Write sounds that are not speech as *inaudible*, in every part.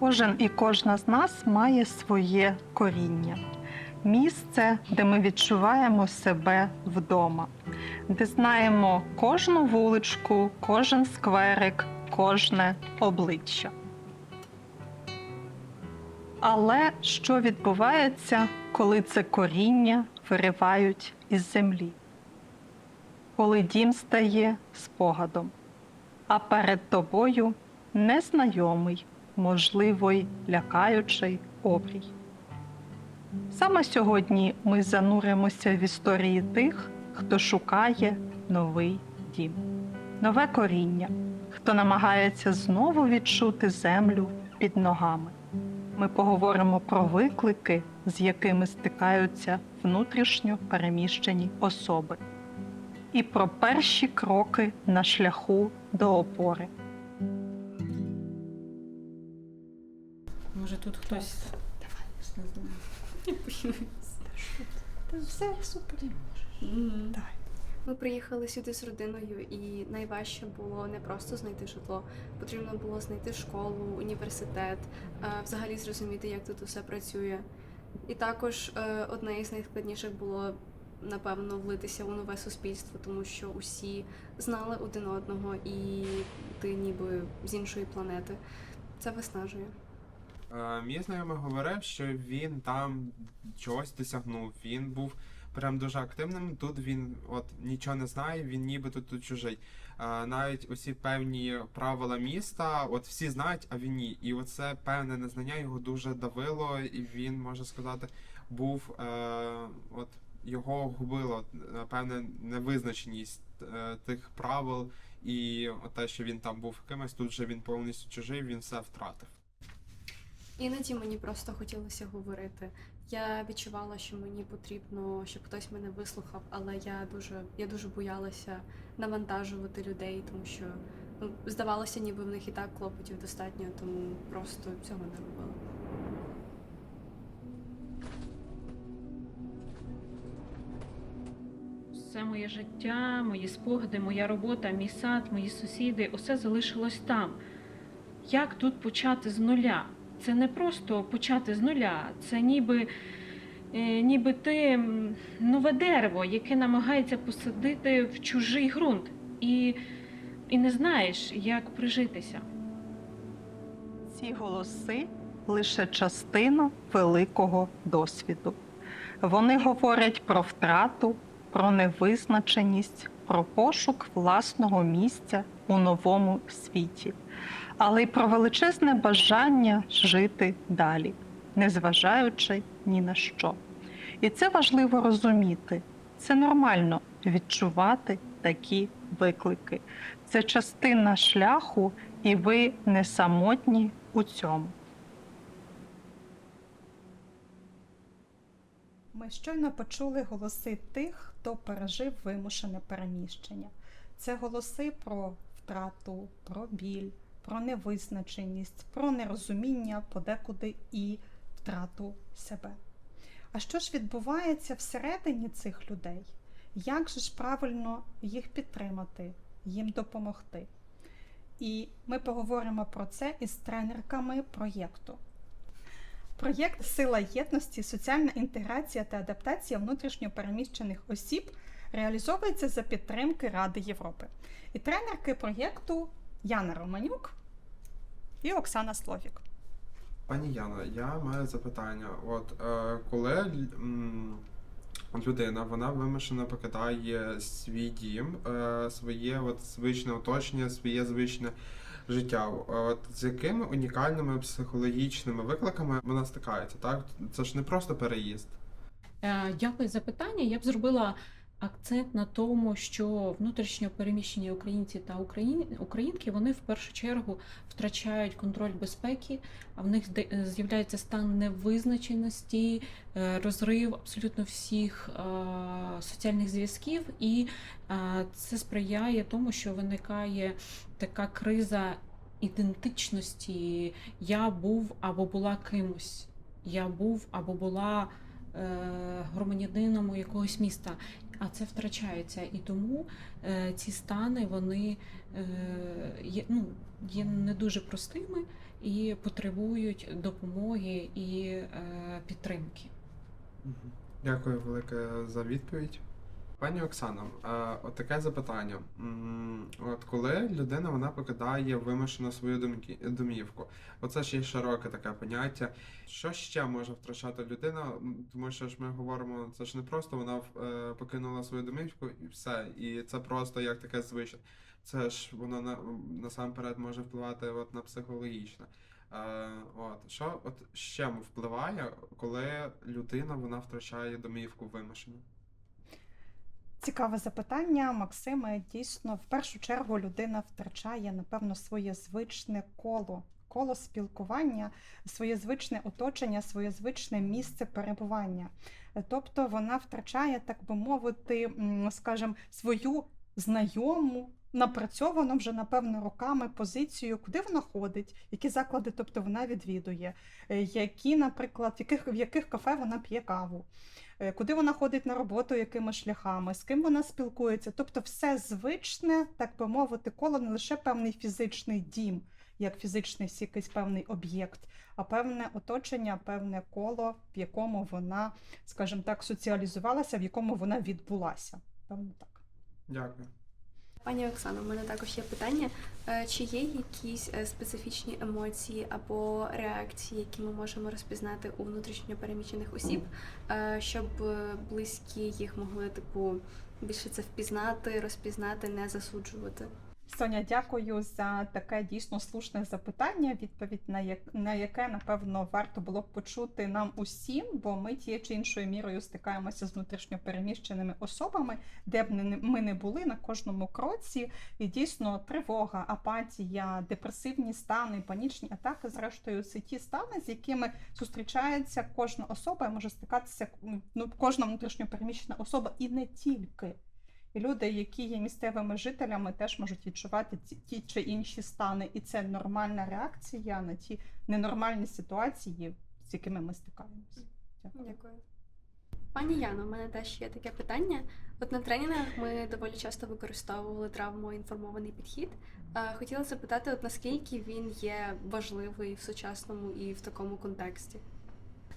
Кожен і кожна з нас має своє коріння, місце, де ми відчуваємо себе вдома, де знаємо кожну вуличку, кожен скверик, кожне обличчя. Але що відбувається, коли це коріння виривають із землі? Коли дім стає спогадом, а перед тобою незнайомий, можливо, лякаючий обрій. Саме сьогодні ми зануримося в історії тих, хто шукає новий дім, нове коріння, хто намагається знову відчути землю під ногами. Ми поговоримо про виклики, з якими стикаються внутрішньо переміщені особи, і про перші кроки на шляху до опори. Тут хтось. Давай, я ж не знаю. Все супер. Давай. Ми приїхали сюди з родиною, і найважче було не просто знайти житло, потрібно було знайти школу, університет, е, взагалі зрозуміти, як тут усе працює. І також е, одне із найскладніших було напевно влитися у нове суспільство, тому що усі знали один одного, і ти ніби з іншої планети. Це виснажує. Е, Мій знайомий говорив, що він там чогось досягнув. Він був прям дуже активним. Тут він от нічого не знає, він ніби тут чужий. Е, Навіть усі певні правила міста, от всі знають, а він ні. І оце певне незнання його дуже давило, і він, можна сказати, був е, от його губило е, певне невизначеність е, тих правил, і те, що він там був кимось, тут же він повністю чужий, він все втратив. Іноді мені просто хотілося говорити. Я відчувала, що мені потрібно, щоб хтось мене вислухав, але я дуже, я дуже боялася навантажувати людей, тому що ну, здавалося, ніби в них і так клопотів достатньо, тому просто цього не робила. Все моє життя, мої спогади, моя робота, мій сад, мої сусіди усе залишилось там. Як тут почати з нуля? Це не просто почати з нуля, це ніби, е, ніби ти нове дерево, яке намагається посадити в чужий ґрунт, і, і не знаєш, як прижитися. Ці голоси лише частина великого досвіду. Вони говорять про втрату, про невизначеність, про пошук власного місця у новому світі, але й про величезне бажання жити далі, незважаючи ні на що. І це важливо розуміти. Це нормально відчувати такі виклики. Це частина шляху, і ви не самотні у цьому. Ми щойно почули голоси тих, хто пережив вимушене переміщення. Це голоси про втрату, про біль, про невизначеність, про нерозуміння подекуди і втрату себе. А що ж відбувається всередині цих людей? Як же ж правильно їх підтримати, їм допомогти? І ми поговоримо про це із тренерками проєкту. Проєкт Сила єдності, соціальна інтеграція та адаптація внутрішньо переміщених осіб реалізовується за підтримки Ради Європи. І тренерки проєкту Яна Романюк і Оксана Словік. Пані Яна, я маю запитання. От е, коли м, людина вона вимушено покидає свій дім, е, своє от звичне оточення, своє звичне життя. От з якими унікальними психологічними викликами вона стикається? Так, це ж не просто переїзд. Е, Дякую за питання. Я б зробила акцент на тому, що внутрішньо переміщені українці та українки вони в першу чергу втрачають контроль безпеки, а в них з'являється стан невизначеності, е, розрив абсолютно всіх е, соціальних зв'язків, і е, це сприяє тому, що виникає така криза ідентичності. Я був або була кимось. Я був або була громадянином якогось міста, а це втрачається. І тому е, ці стани вони е, є, ну, є не дуже простими. і потребують допомоги і е, підтримки. Дякую велике за відповідь. Пані Оксано, е, от таке запитання. От коли людина вона покидає вимушено свою домівку, оце ж є широке таке поняття. Що ще може втрачати людина? Тому що ж ми говоримо, це ж не просто вона е, покинула свою домівку і все. І це просто як таке звичне. Це ж воно на, насамперед може впливати от на психологічне. Е, от що от ще впливає, коли людина вона втрачає домівку вимушено? Цікаве запитання, Максиме. Дійсно, в першу чергу людина втрачає, напевно, своє звичне коло, коло спілкування, своє звичне оточення, своє звичне місце перебування. Тобто вона втрачає, так би мовити, скажімо, свою знайому, напрацьовану вже, напевно, роками позицію, куди вона ходить, які заклади, тобто вона відвідує, е, які, наприклад, в яких, в яких кафе вона п'є каву куди вона ходить на роботу, якими шляхами, з ким вона спілкується. Тобто, все звичне, так би мовити, коло не лише певний фізичний дім, як фізичний якийсь певний об'єкт, а певне оточення, певне коло, в якому вона, скажімо так, соціалізувалася, в якому вона відбулася. Певно так. Дякую. Пані Оксано, у мене також є питання. Е, Чи є якісь е, специфічні емоції або реакції, які ми можемо розпізнати у внутрішньо переміщених осіб, е, щоб близькі їх могли, типу, більше це впізнати, розпізнати, не засуджувати? Соня, дякую за таке дійсно слушне запитання, відповідь на, як, на яке, напевно, варто було б почути нам усім, бо ми тією чи іншою мірою стикаємося з внутрішньопереміщеними особами, де б ми не були на кожному кроці. І дійсно тривога, апатія, депресивні стани, панічні атаки, зрештою, це ті стани, з якими зустрічається кожна особа, і може стикатися ну, кожна внутрішньопереміщена особа, і не тільки. І люди, які є місцевими жителями, теж можуть відчувати ті чи інші стани. І це нормальна реакція на ті ненормальні ситуації, з якими ми стикаємося. Дякую. Дякую. Пані Яно, у мене теж є таке питання. От на тренінгах ми доволі часто використовували травмоінформований підхід. Е, Хотіла запитати, от наскільки він є важливий в сучасному і в такому контексті?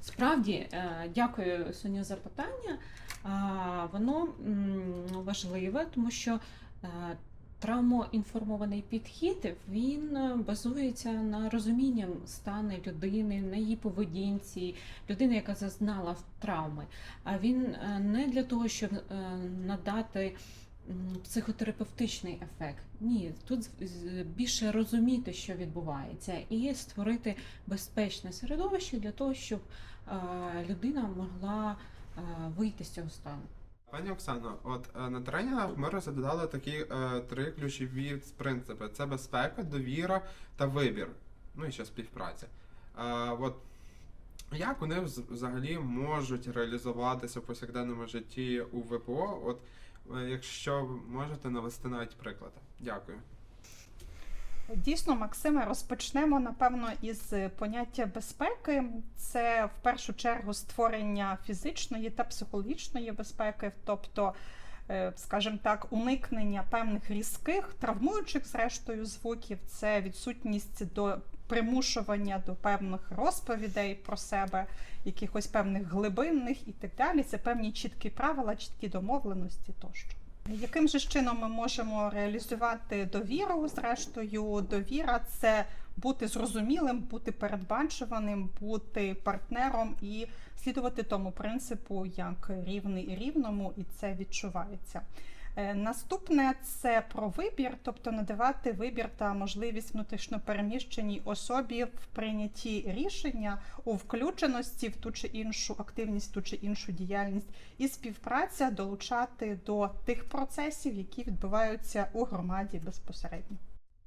Справді, е, дякую Соню за питання. Воно важливе, тому що е, травмоінформований підхід він е, базується на розумінні стану людини, на її поведінці, людини, яка зазнала травми. А він е, не для того, щоб надати психотерапевтичний ефект. Ні, тут більше розуміти, що відбувається, і створити безпечне середовище для того, щоб людина могла вийти з цього стану. Пані Оксано, от е, на тренінгах ми розглядали такі е, три ключові принципи: це безпека, довіра та вибір. Ну і ще співпраця. Е, от як вони взагалі можуть реалізуватися в повсякденному житті у ВПО? От е, якщо можете навести навіть приклади. Дякую. Дійсно, Максиме, розпочнемо напевно із поняття безпеки. Це в першу чергу створення фізичної та психологічної безпеки, тобто, е, скажімо так, уникнення певних різких, травмуючих, зрештою, звуків, це відсутність до примушування до певних розповідей про себе, якихось певних глибинних і так далі. Це певні чіткі правила, чіткі домовленості тощо. Яким же чином ми можемо реалізувати довіру? Зрештою, довіра це бути зрозумілим, бути передбачуваним, бути партнером і слідувати тому принципу як рівний рівному, і це відчувається. Е, Наступне це про вибір, тобто надавати вибір та можливість внутрішньопереміщеній особі в прийнятті рішення у включеності в ту чи іншу активність, ту чи іншу діяльність, і співпраця долучати до тих процесів, які відбуваються у громаді безпосередньо.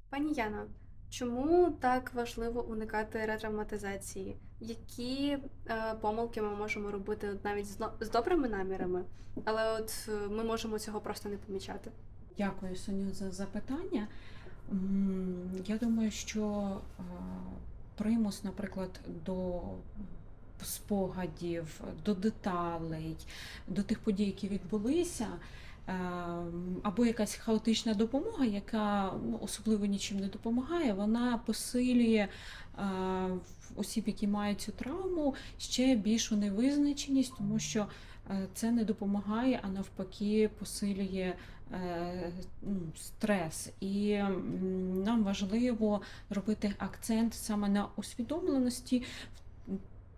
Пані Яно, чому так важливо уникати ретравматизації? Які е, помилки ми можемо робити навіть з, з добрими намірами, але от е, ми можемо цього просто не помічати? Дякую, Соню, за запитання. Я думаю, що е, примус, наприклад, до спогадів, до деталей, до тих подій, які відбулися, або якась хаотична допомога, яка ну, особливо нічим не допомагає, вона посилює е, осіб, які мають цю травму, ще більшу невизначеність, тому що е, це не допомагає, а навпаки посилює е, ну, стрес. І нам важливо робити акцент саме на усвідомленості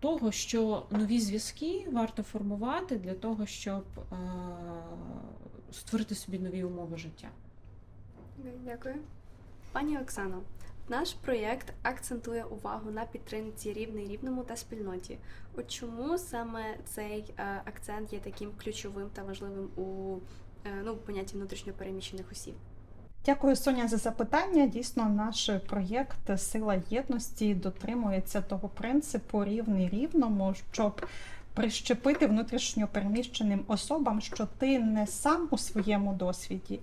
того, що нові зв'язки варто формувати для того, щоб створити собі нові умови життя. Дякую. Пані Оксано, наш проєкт акцентує увагу на підтримці рівний рівному та спільноті. От чому саме цей е, акцент є таким ключовим та важливим у е, ну, понятті внутрішньопереміщених осіб? Дякую, Соня, за запитання. Дійсно, наш проєкт Сила єдності дотримується того принципу рівний рівному, щоб прищепити внутрішньо переміщеним особам, що ти не сам у своєму досвіді,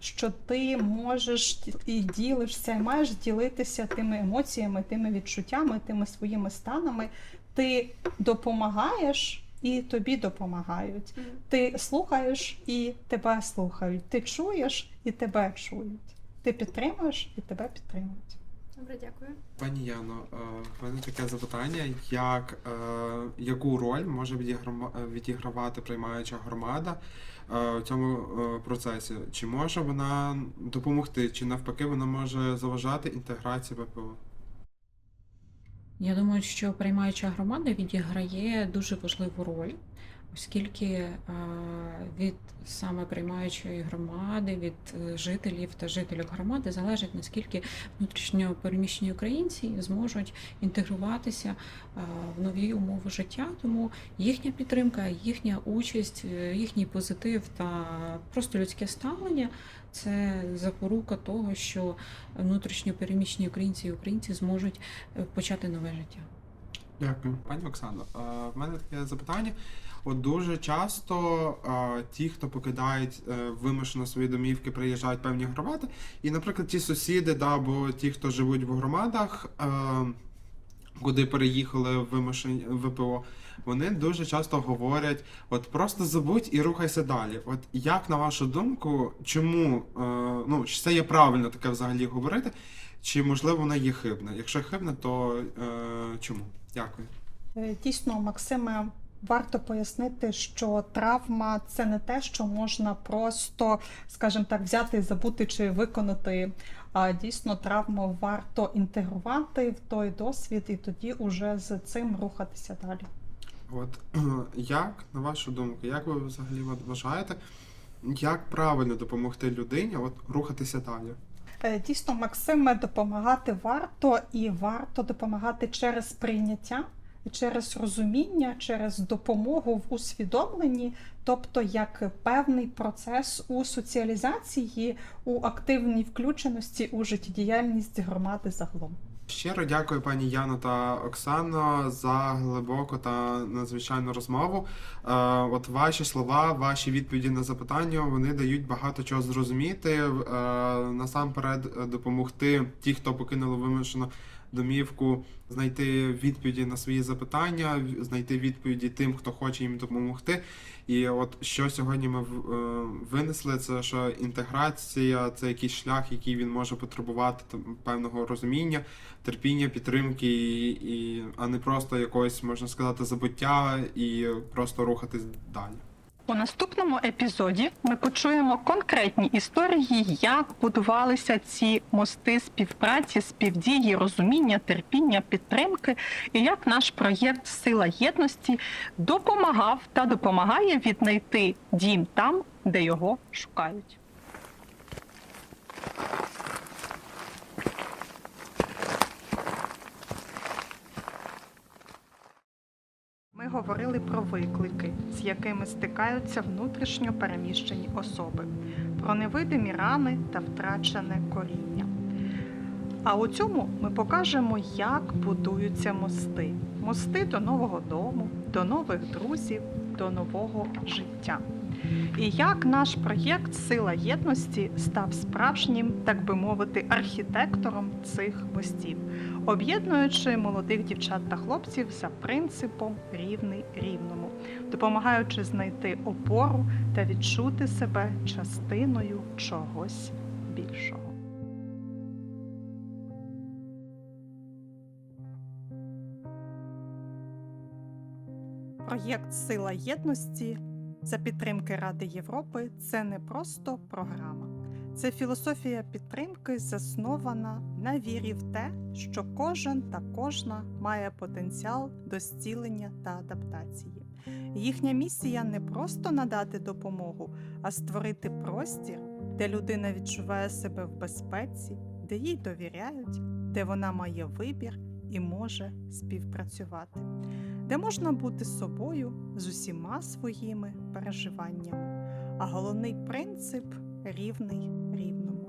що ти можеш і ділишся, і маєш ділитися тими емоціями, тими відчуттями, тими своїми станами. Ти допомагаєш і тобі допомагають. Ти слухаєш і тебе слухають. Ти чуєш і тебе чують. Ти підтримуєш і тебе підтримують. Добре, дякую. Пані Яно, е, в мене таке запитання: як, е, яку роль може відігравати приймаюча громада е, у цьому процесі? Чи може вона допомогти, чи навпаки вона може заважати інтеграції ВПО? Я думаю, що приймаюча громада відіграє дуже важливу роль, оскільки е, від саме приймаючої громади, від е, жителів та жителів громади залежить наскільки внутрішньо переміщені українці зможуть інтегруватися е, в нові умови життя. Тому їхня підтримка, їхня участь, їхній позитив та просто людське ставлення це запорука того, що внутрішньо переміщені українці і українці зможуть почати нове життя. Дякую. Пані Оксано, в мене таке запитання. От дуже часто е, ті, хто покидають е, вимушено свої домівки, приїжджають певні громади, і, наприклад, ті сусіди, да, або ті, хто живуть в громадах, е, куди переїхали вимушені ВПО, вони дуже часто говорять: от просто забудь і рухайся далі. От як на вашу думку, чому е, ну це є правильно таке взагалі говорити? Чи можливо вона є хибна? Якщо хибна, то е, чому? Дякую. Дійсно, Максиме, варто пояснити, що травма це не те, що можна просто, скажімо так, взяти і забути чи виконати. А дійсно травму варто інтегрувати в той досвід і тоді уже з цим рухатися далі. От *clears throat* як, на вашу думку, як ви взагалі вважаєте, як правильно допомогти людині от рухатися далі? Е, Дійсно, Максиме, допомагати варто і варто допомагати через прийняття, через розуміння, через допомогу в усвідомленні, тобто як певний процес у соціалізації, у активній включеності у життєдіяльність громади загалом. Щиро дякую пані Яно та Оксано за глибоку та надзвичайну розмову. Е, от ваші слова, ваші відповіді на запитання вони дають багато чого зрозуміти. Е, насамперед е, допомогти ті, хто покинули вимушено домівку, знайти відповіді на свої запитання, знайти відповіді тим, хто хоче їм допомогти. І от що сьогодні ми е, винесли, це що інтеграція це якийсь шлях, який він може потребувати там, певного розуміння терпіння, підтримки, і, і, а не просто якогось, можна сказати, забуття і просто рухатись далі. У наступному епізоді ми почуємо конкретні історії, як будувалися ці мости співпраці, співдії, розуміння, терпіння, підтримки, і як наш проєкт Сила єдності допомагав та допомагає віднайти дім там, де його шукають. Говорили про виклики, з якими стикаються внутрішньо переміщені особи, про невидимі рани та втрачене коріння. А у цьому ми покажемо, як будуються мости. Мости до нового дому, до нових друзів, до нового життя. І як наш проєкт Сила єдності став справжнім, так би мовити, архітектором цих мостів, об'єднуючи молодих дівчат та хлопців за принципом рівний рівному, допомагаючи знайти опору та відчути себе частиною чогось більшого. Проєкт Сила єдності за підтримки Ради Європи це не просто програма. Це філософія підтримки, заснована на вірі в те, що кожен та кожна має потенціал до зцілення та адаптації. Їхня місія не просто надати допомогу, а створити простір, де людина відчуває себе в безпеці, де їй довіряють, де вона має вибір і може співпрацювати, де можна бути собою з усіма своїми переживаннями. А головний принцип рівний рівному.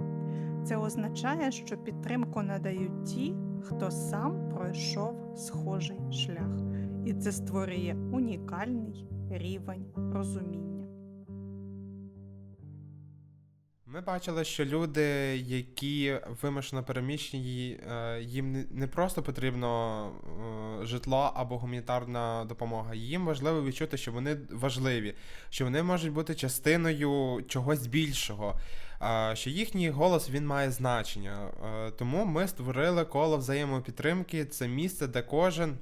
Це означає, що підтримку надають ті, хто сам пройшов схожий шлях, і це створює унікальний рівень розуміння. Ми бачили, що люди, які вимушено переміщені, е, їм не- просто потрібно е, житло або гуманітарна допомога. Їм важливо відчути, що вони важливі, що вони можуть бути частиною чогось більшого, е, що їхній голос він має значення. Тому ми створили коло взаємопідтримки. Це місце, де кожен.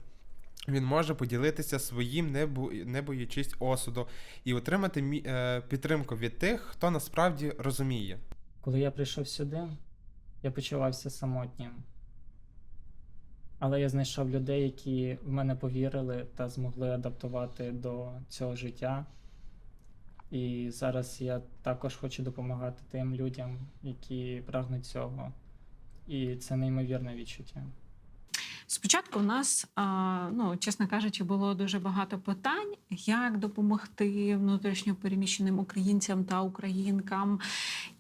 Він може поділитися своїм, не, бо, не боючись осуду, і отримати мі- е, підтримку від тих, хто насправді розуміє. Коли я прийшов сюди, я почувався самотнім. Але я знайшов людей, які в мене повірили та змогли адаптувати до цього життя. І зараз я також хочу допомагати тим людям, які прагнуть цього. І це неймовірне відчуття. Спочатку у нас, ну чесно кажучи, було дуже багато питань, як допомогти внутрішньо переміщеним українцям та українкам.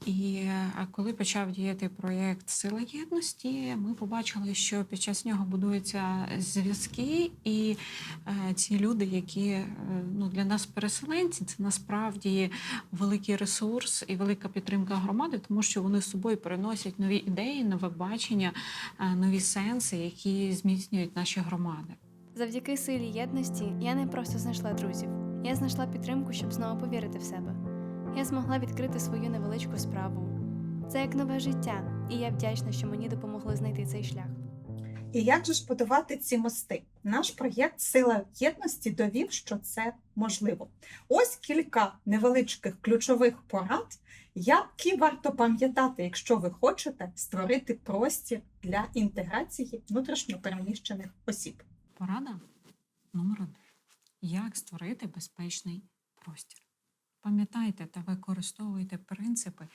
І коли почав діяти проєкт Сила єдності, ми побачили, що під час нього будуються зв'язки, і е, ці люди, які е, ну, для нас переселенці, це насправді великий ресурс і велика підтримка громади, тому що вони з собою переносять нові ідеї, нове бачення, е, нові сенси, які зміцнюють наші громади. Завдяки силі єдності я не просто знайшла друзів, я знайшла підтримку, щоб знову повірити в себе. Я змогла відкрити свою невеличку справу. Це як нове життя, і я вдячна, що мені допомогли знайти цей шлях. І як же ж будувати ці мости? Наш проєкт Сила єдності довів, що це можливо. Ось кілька невеличких ключових порад, які варто пам'ятати, якщо ви хочете створити простір для інтеграції внутрішньопереміщених осіб. Порада номер один: як створити безпечний простір. Пам'ятайте та використовуйте принципи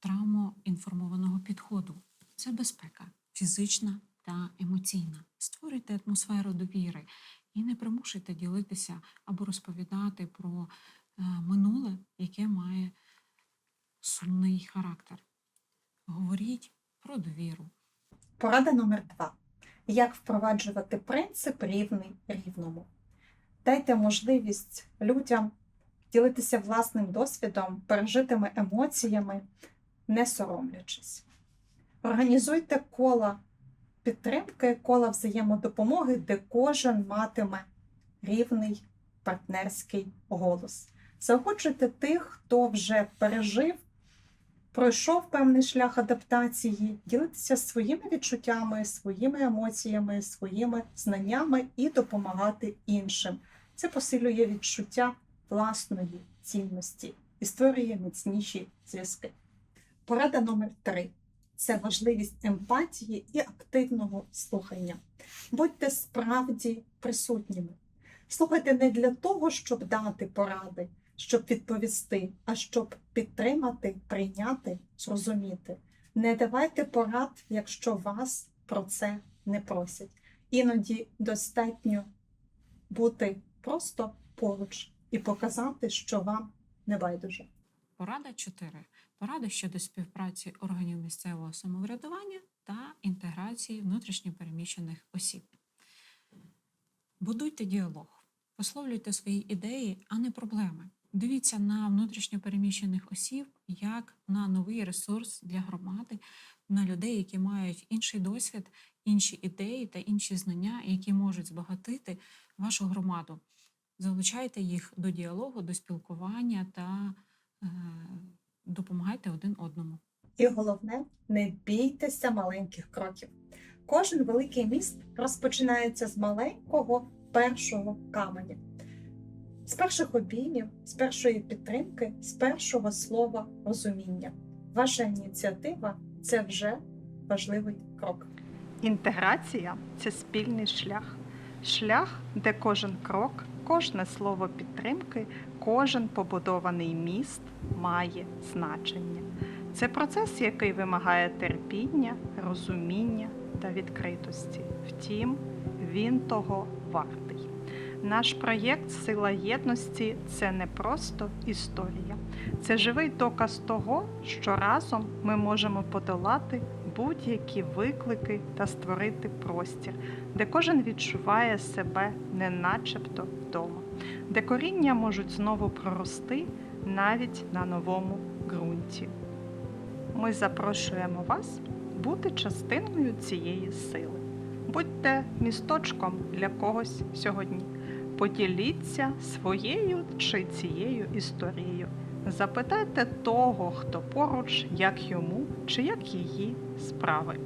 травмоінформованого підходу. Це безпека фізична та емоційна. Створюйте атмосферу довіри і не примушуйте ділитися або розповідати про е, минуле, яке має сумний характер. Говоріть про довіру. Порада номер два. Як впроваджувати принцип рівний рівному. Дайте можливість людям ділитися власним досвідом, пережитими емоціями, не соромлячись. Організуйте кола підтримки, кола взаємодопомоги, де кожен матиме рівний партнерський голос. Заохочуйте тих, хто вже пережив пройшов певний шлях адаптації, ділитися своїми відчуттями, своїми емоціями, своїми знаннями і допомагати іншим. Це посилює відчуття власної цінності і створює міцніші зв'язки. Порада номер три це важливість емпатії і активного слухання. Будьте справді присутніми. Слухайте не для того, щоб дати поради, щоб відповісти, а щоб підтримати, прийняти, зрозуміти. Не давайте порад, якщо вас про це не просять. Іноді достатньо бути просто поруч і показати, що вам не байдуже. Порада 4. Порада щодо співпраці органів місцевого самоврядування та інтеграції внутрішньопереміщених осіб. Будуйте діалог, висловлюйте свої ідеї, а не проблеми. Дивіться на внутрішньо переміщених осіб як на новий ресурс для громади, на людей, які мають інший досвід, інші ідеї та інші знання, які можуть збагатити вашу громаду. Залучайте їх до діалогу, до спілкування та е, допомагайте один одному. І головне, не бійтеся маленьких кроків. Кожен великий міст розпочинається з маленького першого каменя, з перших обіймів, з першої підтримки, з першого слова розуміння. Ваша ініціатива це вже важливий крок. Інтеграція це спільний шлях. Шлях, де кожен крок, кожне слово підтримки, кожен побудований міст має значення. Це процес, який вимагає терпіння, розуміння та відкритості. Втім, він того вартий. Наш проєкт Сила єдності це не просто історія, це живий доказ того, що разом ми можемо подолати будь-які виклики та створити простір, де кожен відчуває себе не начебто вдома, де коріння можуть знову прорости навіть на новому ґрунті. Ми запрошуємо вас бути частиною цієї сили. Будьте місточком для когось сьогодні. Поділіться своєю чи цією історією. Запитайте того, хто поруч, як йому чи як її справи.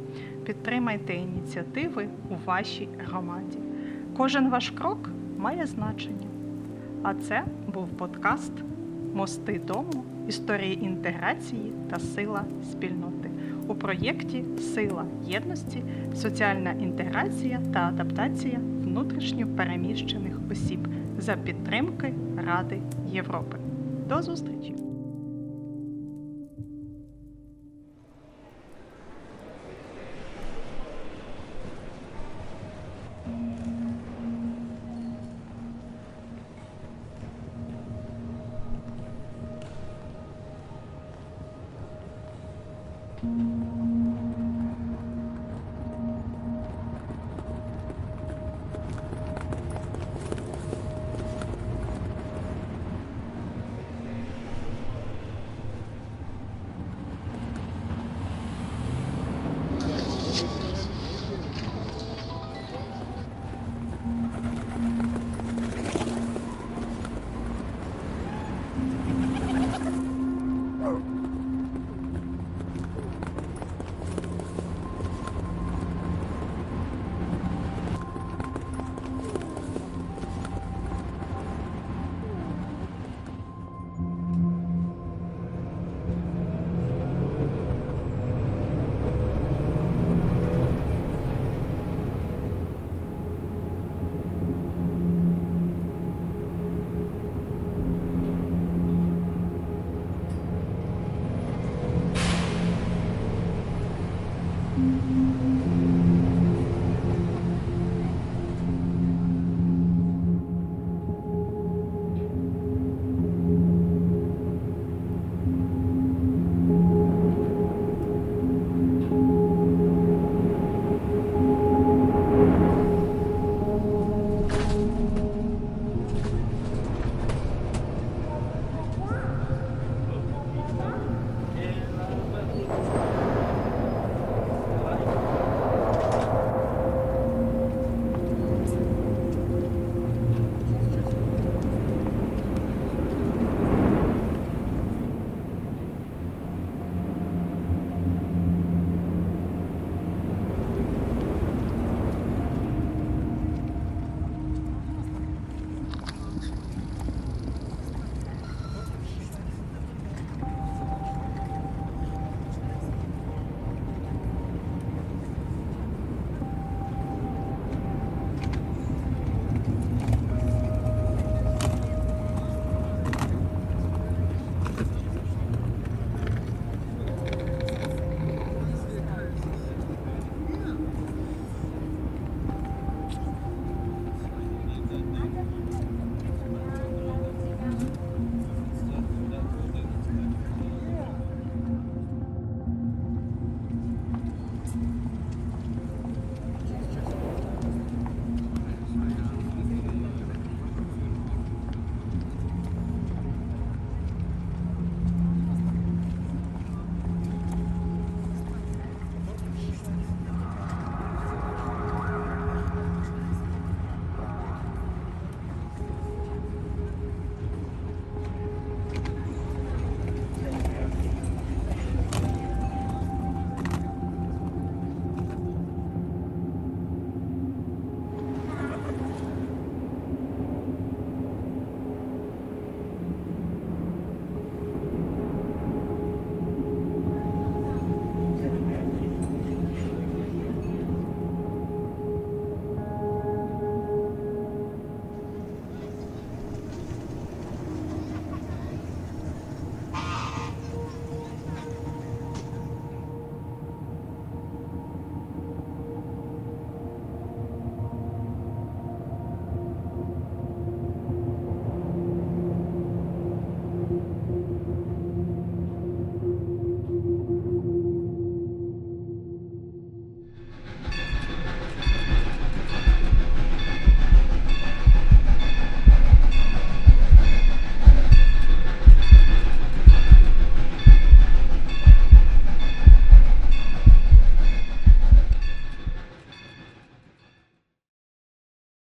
Підтримайте ініціативи у вашій громаді. Кожен ваш крок має значення. А це був подкаст Мости дому, історії інтеграції та сила спільноти у проєкті Сила єдності, соціальна інтеграція та адаптація внутрішньо переміщених осіб за підтримки Ради Європи. До зустрічі!